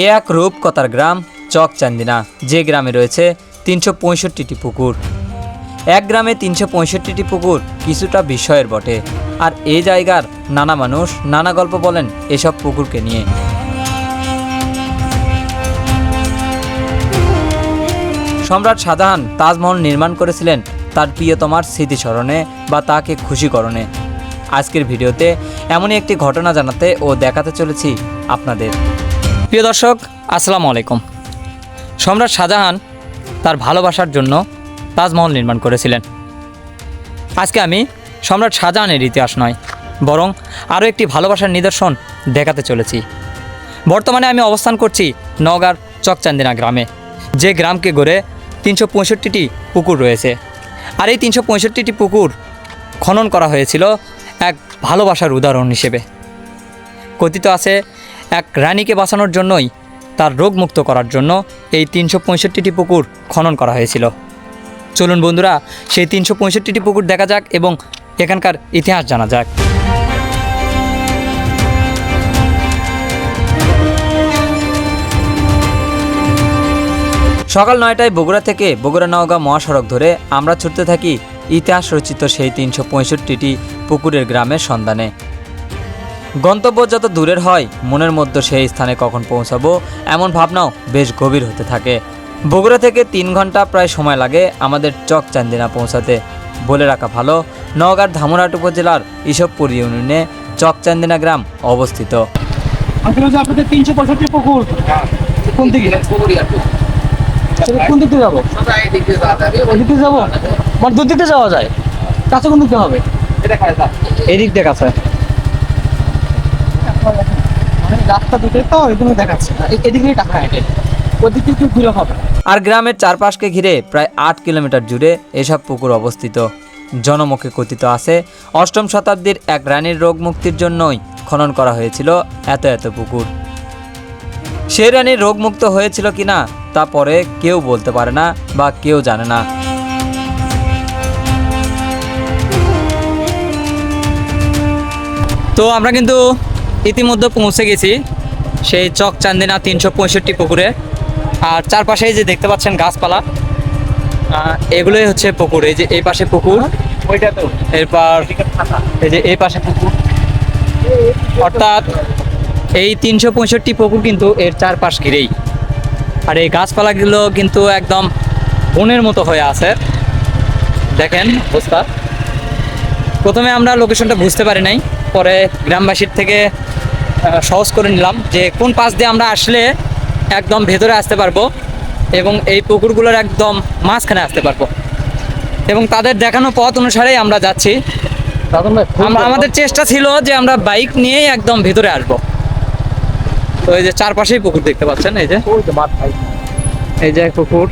এ এক রূপকথার গ্রাম চকচান্দিনা, যে গ্রামে রয়েছে তিনশো পঁয়ষট্টিটি পুকুর। এক গ্রামে তিনশো পঁয়ষট্টিটি পুকুর কিছুটা বিষয়ের বটে, আর এই জায়গার নানা মানুষ নানা গল্প বলেন এসব পুকুরকে নিয়ে। সম্রাট শাহজাহান তাজমহল নির্মাণ করেছিলেন তার প্রিয়তমার স্মৃতিস্মরণে বা তাকে খুশিকরণে। আজকের ভিডিওতে এমনই একটি ঘটনা জানাতে ও দেখাতে চলেছি আপনাদের। প্রিয় দর্শক, আসসালামু আলাইকুম। সম্রাট শাহজাহান তার ভালোবাসার জন্য তাজমহল নির্মাণ করেছিলেন। আজকে আমি সম্রাট শাহজাহানের ইতিহাস নয়, বরং আরও একটি ভালোবাসার নিদর্শন দেখাতে চলেছি। বর্তমানে আমি অবস্থান করছি নওগাঁর চকচান্দিনা গ্রামে, যে গ্রামকে গড়ে তিনশো পঁয়ষট্টিটি পুকুর রয়েছে। আর এই তিনশো পঁয়ষট্টিটি পুকুর খনন করা হয়েছিল এক ভালোবাসার উদাহরণ হিসেবে। কথিত আছে এক রানীকে বাঁচানোর জন্যই তার রোগমুক্ত করার জন্য এই তিনশো পঁয়ষট্টিটি পুকুর খনন করা হয়েছিল। চলুন বন্ধুরা, সেই তিনশো পঁয়ষট্টিটি পুকুর দেখা যাক এবং এখানকার ইতিহাস জানা যাক। সকাল নয়টায় বগুড়া থেকে বগুড়া নওগাঁ মহাসড়ক ধরে আমরা ছুটতে থাকি ইতিহাস রচিত সেই তিনশো পঁয়ষট্টিটি পুকুরের গ্রামের সন্ধানে। গন্তব্য যত দূরের হয় মনের মধ্যে সেই স্থানে কখন পৌঁছাবো এমন ভাবনাও বেশ গভীর হতে থাকে। বগুড়া থেকে তিন ঘণ্টা প্রায় সময় লাগে আমাদের চক চান্দিনা পৌঁছাতে। বলে রাখা ভালো নওগাঁর ধামরাট উপজেলার ইসবপুর ইউনিয়নে চকচান্দিনা গ্রাম অবস্থিত। আপনাদের তিনশো পঁয়ষট্টি পুকুর কোন দিকে? কোন দিক দিয়ে যাব? ওই দিক যাব? মানে যাওয়া যায়। কাছে কোন দিকে হবে? এদিক দেখ আছে মানে রাস্তা দুটো তো ওই দেখাচ্ছে। এদিকেই টাকা হেঁটে ওদিক থেকে ঘুরে হবে। আর গ্রামের চারপাশকে ঘিরে প্রায় আট কিলোমিটার জুড়ে এসব পুকুর অবস্থিত। জনমুখে কথিত আছে, অষ্টম শতাব্দীর এক রানীর রোগ মুক্তির জন্যই খনন করা হয়েছিল এত এত পুকুর। সেই রানীর রোগমুক্ত হয়েছিল কিনা তা পরে কেউ বলতে পারে না বা কেউ জানে না। তো আমরা কিন্তু ইতিমধ্যে পৌঁছে গেছি সেই চক চান্দিনা তিনশো পঁয়ষট্টি পুকুরে। আর চারপাশে যে দেখতে পাচ্ছেন গাছপালা এগুলোই হচ্ছে পুকুর। এই যে এই পাশে পুকুর, এরপর এই যে এই পাশে পুকুর। অর্থাৎ এই তিনশো পঁয়ষট্টি পুকুর কিন্তু এর চারপাশ ঘিরেই। আর এই গাছপালাগুলো কিন্তু একদম বনের মতো হয়ে আছে। দেখেন অবস্থা। প্রথমে আমরা লোকেশনটা বুঝতে পারি নাই। পরে গ্রামবাসীর থেকে সহজ করে নিলাম যে কোন পাশ দিয়ে আমরা আসলে একদম ভেতরে আসতে পারব এবং এই পুকুরগুলোর একদম মাঝখানে আসতে পারব। এবং তাদের দেখানো পথ অনুসারেই আমরা যাচ্ছি। আমাদের চেষ্টা ছিল যে আমরা বাইক নিয়েই একদম ভেতরে আসব। তো এই যে চারপাশেই পুকুর দেখতে পাচ্ছেন এই যে। এই যে পুকুর।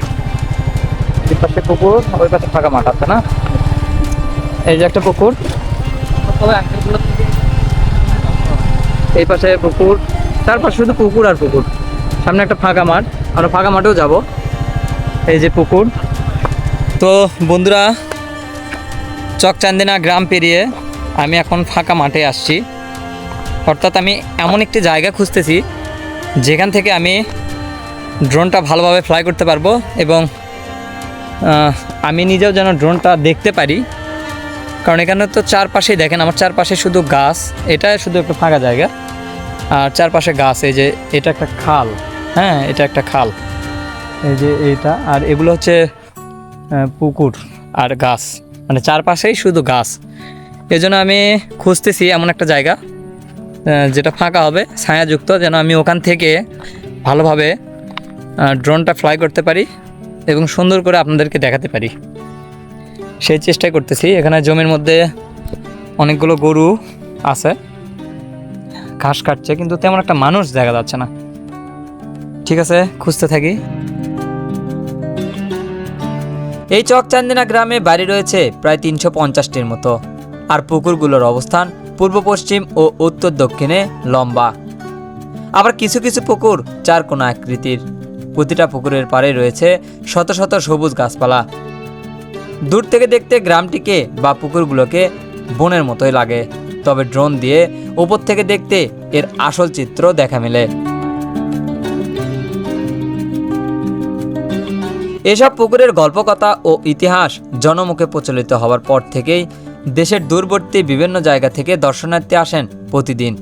পাশে পুকুর ওই পাশে ফাঁকা মাঠ আছে না? এই যে একটা পুকুর। এই পাশে পুকুর চারপাশে শুধু পুকুর আর পুকুর। সামনে একটা ফাঁকা মাঠ, আমরা ফাঁকা মাঠেও যাব। এই যে পুকুর। তো বন্ধুরা, চকচান্দিনা গ্রাম পেরিয়ে আমি এখন ফাঁকা মাঠে আসছি। অর্থাৎ আমি এমন একটি জায়গা খুঁজতেছি, যেখান থেকে আমি ড্রোনটা ভালোভাবে ফ্লাই করতে পারব এবং আমি নিজেও যেন ড্রোনটা দেখতে পারি। কারণ এখানে তো চারপাশেই দেখেন, আমার চারপাশে শুধু গাছ এটা শুধু একটা ফাঁকা জায়গা। আর চারপাশে গাছ, এই যে এটা একটা খাল হ্যাঁ এটা একটা খাল। এই যে এইটা, আর এগুলো হচ্ছে পুকুর আর গাছ মানে চারপাশেই শুধু গাছ। এজন্য আমি খুঁজতেছি এমন একটা জায়গা যেটা ফাঁকা হবে, ছায়াযুক্ত, যেন আমি ওখান থেকে ভালোভাবে ড্রোনটা ফ্লাই করতে পারি এবং সুন্দর করে আপনাদেরকে দেখাতে পারি। সেই চেষ্টাই করতেছি। এখানে জমির মধ্যে অনেকগুলো গরু আছে। ঘাস কাটছে, কিন্তু তেমন একটা মানুষ দেখা যাচ্ছে না। ঠিক আছে, খুঁজতে থাকি। এই চকচান্দিনা গ্রামে বাড়ি রয়েছে প্রায় তিনশো পঞ্চাশটির মতো। আর পুকুরগুলোর অবস্থান পূর্ব, পশ্চিম ও উত্তর দক্ষিণে লম্বা। আবার কিছু কিছু পুকুর চার কোনা আকৃতির। প্রতিটা পুকুরের পাড়ে রয়েছে শত শত সবুজ গাছপালা। দূর থেকে দেখতে গ্রামটিকে বা পুকুরগুলোকে বনের মতোই লাগে, তবে ড্রোন দিয়ে উপর থেকে দেখতে এর আসল চিত্র দেখা মেলে। এসব পুকুরের গল্পকথা ও ইতিহাস জনমুখে প্রচলিত হওয়ার পর থেকেই দেশের দূরবর্তী বিভিন্ন জায়গা থেকে দর্শনার্থী আসেন প্রতিদিন।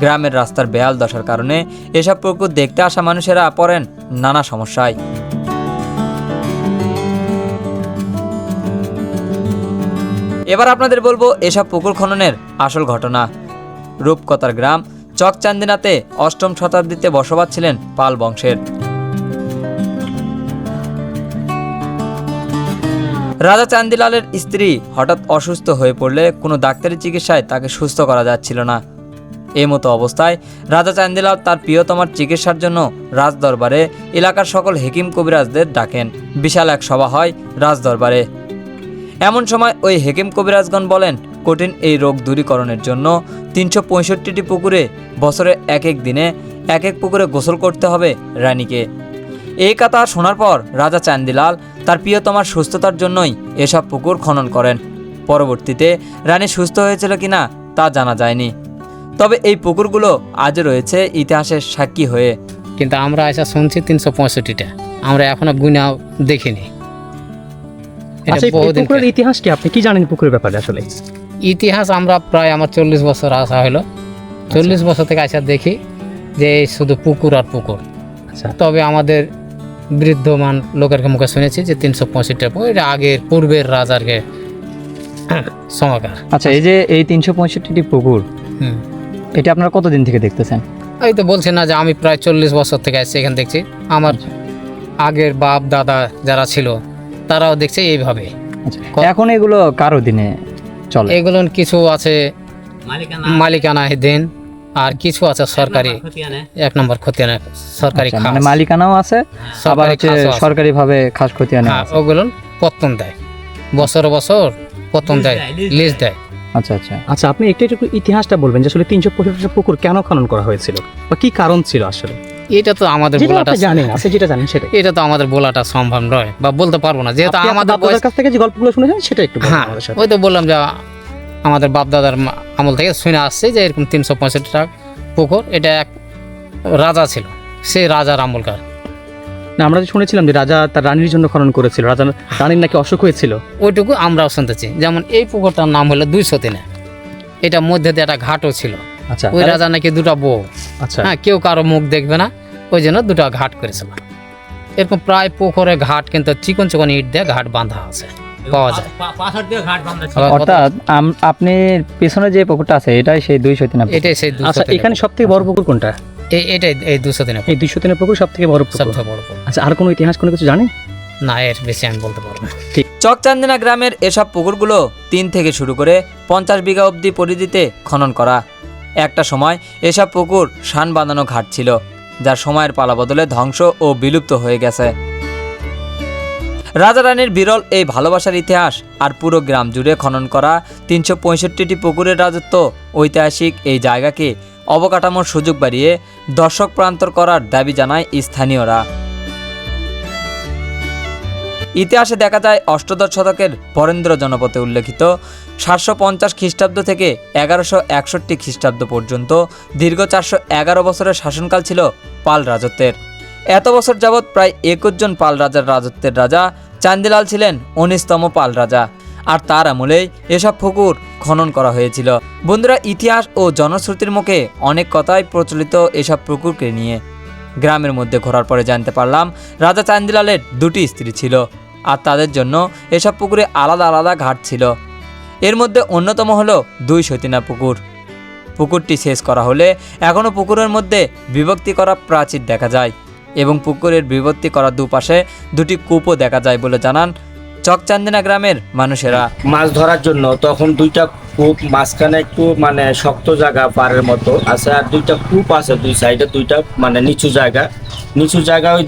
গ্রামের রাস্তার বেয়াল দশার কারণে এসব পুকুর দেখতে আসা মানুষেরা পড়েন নানা সমস্যায়। এবার আপনাদের বলব এসব পুকুর খননের আসল ঘটনা। রূপকতার গ্রাম চকচান্দিনাতে অষ্টম শতাব্দীতে বসবাস ছিলেন পাল বংশের। রাজা চান্দিলালের স্ত্রী হঠাৎ অসুস্থ হয়ে পড়লে কোনো ডাক্তারি চিকিৎসায় তাকে সুস্থ করা যাচ্ছিল না। এই মতো অবস্থায় রাজা চান্দিলাল তার প্রিয়তমার চিকিৎসার জন্য রাজদরবারে এলাকার সকল হেকিম কবিরাজদের ডাকেন। বিশাল এক সভা হয় রাজদরবারে। এমন সময় ওই হেকিম কবিরাজগণ বলেন, কঠিন এই রোগ দূরীকরণের জন্য তিনশো পঁয়ষট্টিটি পুকুরে বছরে এক এক দিনে এক এক পুকুরে গোসল করতে হবে রানীকে। এই কথা শোনার পর রাজা চান্দিলাল তার প্রিয়তমার সুস্থতার জন্যই এসব পুকুর খনন করেন। পরবর্তীতে রানী সুস্থ হয়েছিল কিনা তা জানা যায়নি। তবে এই পুকুরগুলো আজও রয়েছে ইতিহাসের সাক্ষী হয়ে। কিন্তু আমরা এসে শুনছি তিনশো পঁয়ষট্টিটা। আমরা এখনও গুনা দেখিনি। আচ্ছা পুকুরের ইতিহাস কি? আপনি কি জানেন পুকুরের ব্যাপারে আসলে? ইতিহাস আমরা প্রায় আমার চল্লিশ বছর আসা হলো চল্লিশ বছর থেকে আসা দেখি যে এই শুধু পুকুর আর পুকুর। আচ্ছা। তবে আমাদের বৃদ্ধমান লোকের মুখে শুনেছি যে তিনশো পঁয়ষট্টি এটা আগের পূর্বের রাজারকে সময়কার আচ্ছা এই যে এই তিনশো পঁয়ষট্টিটি পুকুর। এটা আপনারা কতদিন থেকে দেখতেছেন? এই তো বলছি না যে আমি প্রায় চল্লিশ বছর থেকে আসছি এখানে দেখছি। আমার আগের বাপ দাদা যারা ছিল তারাও দেখছে এইভাবে। আচ্ছা এখন এগুলো কারও দিনে চলে? এগুলো কিছু আছে মালিকানা। দেন আর কিছু আছে সরকারি। এক নম্বর খতিয়ানে সরকারি আচ্ছা, মানে মালিকানাও আছে আবার হচ্ছে খাসও সরকারি ভাবে খাস খতিয়ানে হ্যাঁ আছে। ওগুলো পত্তন দেয়। বছর বছর পত্তন দেয় লিজ দেয়। আচ্ছা আচ্ছা। আচ্ছা আপনি একটু একটু ইতিহাসটা বলবেন যে আসলে তিনশো পঁয়ষট্টি পুকুর কেন খনন করা হয়েছিল? বা কি কারণ ছিল আসলে? এটা তো আমাদের বলাটা জানেন আপনি যেটা জানেন সেটাই। এটা তো আমাদের বলাটা সম্ভব নয় বা বলতে পারব না। যেহেতু আমাদের বাপ-দাদার বয়স কাছ থেকে যে গল্পগুলো শুনেছেন সেটা একটু হ্যাঁ ওই তো বললাম যে আমাদের বাপ দাদার আমল থেকে শুনে আসছে যে এরকম তিনশো পঁয়ষট্টি টাকা পুকুর এটা এক রাজা ছিল সেই রাজার আমলকার। না আমরা যে শুনেছিলাম যে রাজা তার রানীর জন্য খনন করেছিল রাজা রানীর নাকি অসুখ হয়েছিল। ওইটুকু আমরাও শুনতেছি যেমন এই পুকুরটার নাম হলো দুইশো তিনে এটা মধ্যে দিয়ে একটা ঘাটও ছিল। আচ্ছা ওই রাজা নাকি দুটো বউ। আচ্ছা। হ্যাঁ কেউ কারও মুখ দেখবে না ওই জন্য দুটো ঘাট করেছিল। এরকম প্রায় পুকুরে ঘাট কিন্তু চিকন চিকন ইট দিয়ে ঘাট বাঁধা আছে পাওয়া যায়। অর্থাৎ আপনি পিছনে যে পুকুরটা আছে এটাই সেই দুইশো তিন এটাই সেই আচ্ছা এখানে সব থেকে বড় পুকুর কোনটা? এটাই এই দুশো দিনে এই দুইশো তিনের পুকুর সব থেকে বড় পুকুর? সবচেয়ে বড় আচ্ছা আর কোনো ইতিহাস কোনো কিছু জানেন? না এর বেশি আমি বলতে পারব না। চকচান্দিনা গ্রামের এসব পুকুরগুলো তিন থেকে শুরু করে পঞ্চাশ বিঘা অবধি পরিধিতে খনন করা একটা সময় এসব পুকুর শান বাঁধানো ঘাট ছিল, যা সময়ের পালা বদলে ধ্বংস ও বিলুপ্ত হয়ে গেছে। রাজা রানীর বিরল এই ভালোবাসার ইতিহাস আর পুরো গ্রাম জুড়ে খনন করা তিনশো পঁয়ষট্টিটি পুকুরের রাজত্ব ঐতিহাসিক এই জায়গাকে অবকাঠামোর সুযোগ বাড়িয়ে দর্শক প্রান্তর করার দাবি জানায় স্থানীয়রা। ইতিহাসে দেখা যায় অষ্টদশ শতকের বরেন্দ্র জনপথে উল্লেখিত সাতশো পঞ্চাশ খ্রিস্টাব্দ থেকে এগারোশো একষট্টি খ্রিস্টাব্দ পর্যন্ত দীর্ঘ চারশো এগারো বছরের শাসনকাল ছিল পাল রাজত্বের। এত বছর যাবৎ প্রায় একুশ জন পাল রাজার রাজত্বের রাজা, চান্দিলাল ছিলেন উনিশতম পাল রাজা। আর তার আমলেই এসব পুকুর খনন করা হয়েছিল। বন্ধুরা, ইতিহাস ও জনশ্রুতির মুখে অনেক কথাই প্রচলিত এসব পুকুরকে নিয়ে। গ্রামের মধ্যে ঘোরার পরে জানতে পারলাম, রাজা চান্দিলালের দুটি স্ত্রী ছিল। আর তাদের জন্য এসব পুকুরে আলাদা আলাদা ঘাট ছিল। এর মধ্যে অন্যতম হলো দুই সতীনা পুকুর। পুকুরটি শেষ করা হলে এখনও পুকুরের মধ্যে বিভক্তি করা প্রাচীর দেখা যায় এবং পুকুরের বিভক্তি করা দুপাশে দুটি কূপও দেখা যায় বলে জানান চকচান্দিনা গ্রামের মানুষেরা। মাছ ধরার জন্য তখন দুইটা কূপ মাঝখানে একটু মানে শক্ত জায়গা পাড়ের মতো আছে, আর দুইটা কূপ আছে দুই সাইডে দুইটা মানে নিচু জায়গা। নিচু জায়গা ওই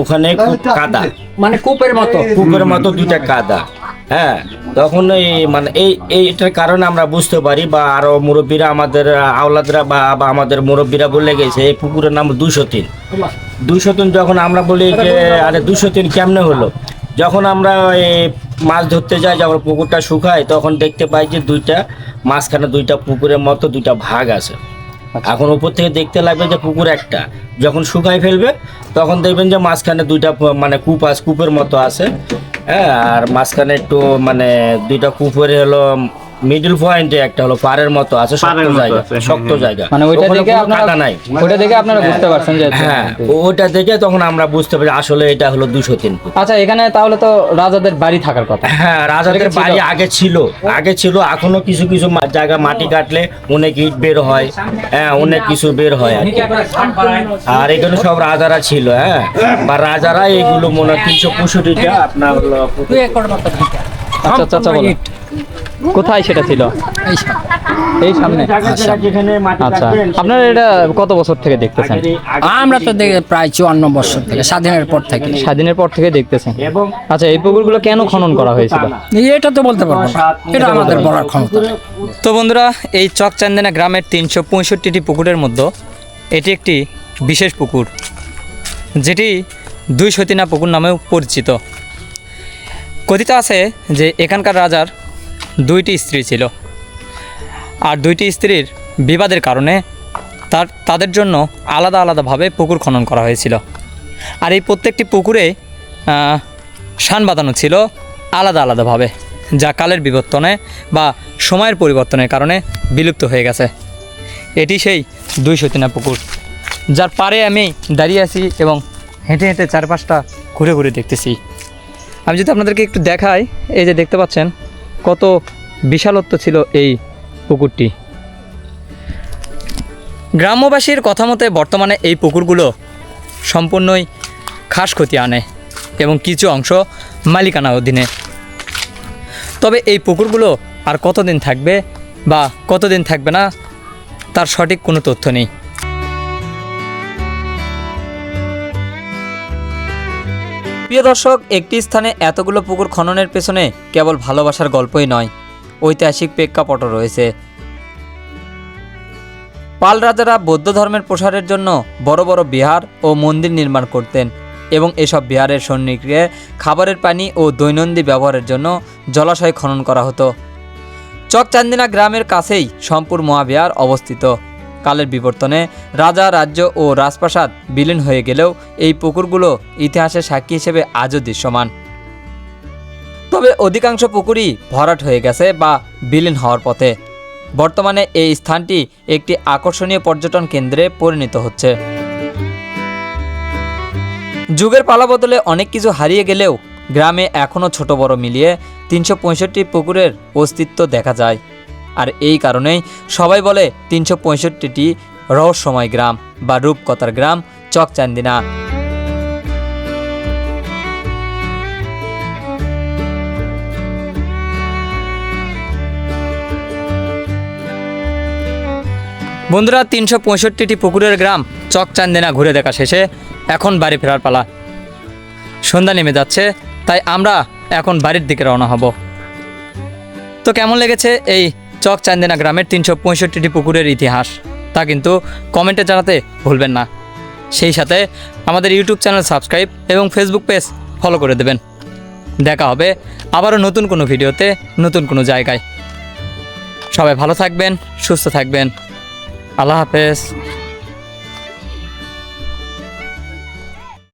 ওখানে খুব কাদা। মানে কূপের মতো। কূপের মতো দুইটা কাদা। হ্যাঁ তখন এই মানে এই এইটার কারণে আমরা বুঝতে পারি বা আরও মুরব্বীরা আমাদের আওলাদরা বা বা আমাদের মুরব্বীরা বলে গেছে এই পুকুরের নাম দুশো তিন দুশো তিন যখন আমরা বলি যে আরে দুশো তিন কেমনে হলো? যখন আমরা এই মাছ ধরতে যাই যখন পুকুরটা শুকায় তখন দেখতে পাই যে দুইটা মাঝখানে দুইটা পুকুরের মতো দুইটা ভাগ আছে। এখন উপর থেকে দেখতে লাগবে যে পুকুর একটা। যখন শুকাই ফেলবে, তখন দেখবেন যে মাঝখানে দুইটা মানে কূপ আছে কূপের মতো আছে। হ্যাঁ আর মাঝখানে একটু মানে দুইটা কূপের হলো মিডল পয়েন্টে একটা হলো পাড়ের মতো আছে শক্ত জায়গা হ্যাঁ, শক্ত জায়গা। মানে ওইটা দেখে আপনারা নাই। ওইটা দেখে আপনারা বুঝতে পারছেন যে হ্যাঁ ওইটা দেখে তখন আমরা বুঝতে পারি আসলে এটা হলো দুশো তিন ফুট। আচ্ছা এখানে তাহলে তো রাজাদের বাড়ি থাকার কথা। হ্যাঁ রাজাদের বাড়ি আগে ছিল। আগে ছিল এখনও কিছু কিছু জায়গা মাটি কাটলে অনেক ইট বের হয়। হ্যাঁ অনেক কিছু বের হয় আর এখানে সব রাজারা ছিল হ্যাঁ। বা রাজারা এগুলো মনে হয় তিনশো পঁয়ষট্টিটা আপনার হলো আচ্ছা আচ্ছা আচ্ছা বলো কোথায় সেটা ছিল? এই সামনে। আচ্ছা। কাটবেন, আপনারা এটা কত বছর থেকে দেখতেছেন? আমরা তো দেখে প্রায় চুয়ান্ন বছর থেকে স্বাধীনের পর থেকে। স্বাধীনের পর থেকে দেখতেছেন। এবং আচ্ছা এই পুকুরগুলো কেন খনন করা হয়েছিল? এটা তো বলতে পারব এটা আমাদের বলার ক্ষমতা। তো বন্ধুরা এই চকচান্দিনা গ্রামের তিনশো পঁয়ষট্টিটি পুকুরের মধ্যে এটি একটি বিশেষ পুকুর যেটি দুই সতীনা পুকুর নামেও পরিচিত। কথিত আছে যে এখানকার রাজার দুইটি স্ত্রী ছিল। আর দুইটি স্ত্রীর বিবাদের কারণে তার, তাদের জন্য আলাদা আলাদাভাবে পুকুর খনন করা হয়েছিল। আর এই প্রত্যেকটি পুকুরে শান বাঁধানো ছিল আলাদা আলাদাভাবে, যা কালের বিবর্তনে বা সময়ের পরিবর্তনের কারণে বিলুপ্ত হয়ে গেছে। এটি সেই দুই সতীনা পুকুর, যার পারে আমি দাঁড়িয়ে আছি এবং হেঁটে হেঁটে চারপাশটা ঘুরে ঘুরে দেখতেছি। আমি যদি আপনাদেরকে একটু দেখাই, এই যে দেখতে পাচ্ছেন কত বিশালত্ব ছিল এই পুকুরটি? গ্রাম্যবাসীর কথা মতে বর্তমানে এই পুকুরগুলো সম্পূর্ণই খাস ক্ষতি আনে এবং কিছু অংশ মালিকানা অধীনে। তবে এই পুকুরগুলো আর কতদিন থাকবে বা কতদিন থাকবে না তার সঠিক কোনো তথ্য নেই। প্রিয় দর্শক, একটি স্থানে এতগুলো পুকুর খননের পেছনে কেবল ভালোবাসার গল্পই নয়, ঐতিহাসিক প্রেক্ষাপটও রয়েছে। পাল রাজারা বৌদ্ধ ধর্মের প্রসারের জন্য বড় বড় বিহার ও মন্দির নির্মাণ করতেন এবং এসব বিহারের সন্নিগ্রে খাবারের পানি ও দৈনন্দিন ব্যবহারের জন্য জলাশয় খনন করা হতো। চকচান্দিনা গ্রামের কাছেই সম্পুর মহাবিহার অবস্থিত। কালের বিবর্তনে রাজা, রাজ্য ও রাজপ্রাসাদ বিলীন হয়ে গেলেও এই পুকুরগুলো ইতিহাসের সাক্ষী হিসেবে আজও দৃশ্যমান। তবে অধিকাংশ পুকুরই ভরাট হয়ে গেছে বা বিলীন হওয়ার পথে। বর্তমানে এই স্থানটি একটি আকর্ষণীয় পর্যটন কেন্দ্রে পরিণত হচ্ছে। যুগের পালা বদলে অনেক কিছু হারিয়ে গেলেও গ্রামে এখনও ছোট বড় মিলিয়ে তিনশো পঁয়ষট্টি পুকুরের অস্তিত্ব দেখা যায়। আর এই কারণেই সবাই বলে তিনশো পঁয়ষট্টিটি রহস্যময় গ্রাম বা রূপকথার গ্রাম চকচান্দিনা। বন্ধুরা, তিনশো পঁয়ষট্টিটি পুকুরের গ্রাম চকচান্দিনা ঘুরে দেখা শেষে এখন বাড়ি ফেরার পালা। সন্ধ্যা নেমে যাচ্ছে, তাই আমরা এখন বাড়ির দিকে রওনা হব। তো কেমন লেগেছে এই চকচান্দিনা গ্রামের তিনশো পঁয়ষট্টিটি পুকুরের ইতিহাস। তা কিন্তু কমেন্টে জানাতে ভুলবেন না। সেই সাথে আমাদের ইউটিউব চ্যানেল সাবস্ক্রাইব এবং ফেসবুক পেজ ফলো করে দেবেন। দেখা হবে আবারও নতুন কোনো ভিডিওতে নতুন কোনো জায়গায়। সবাই ভালো থাকবেন, সুস্থ থাকবেন। আল্লাহ হাফেজ।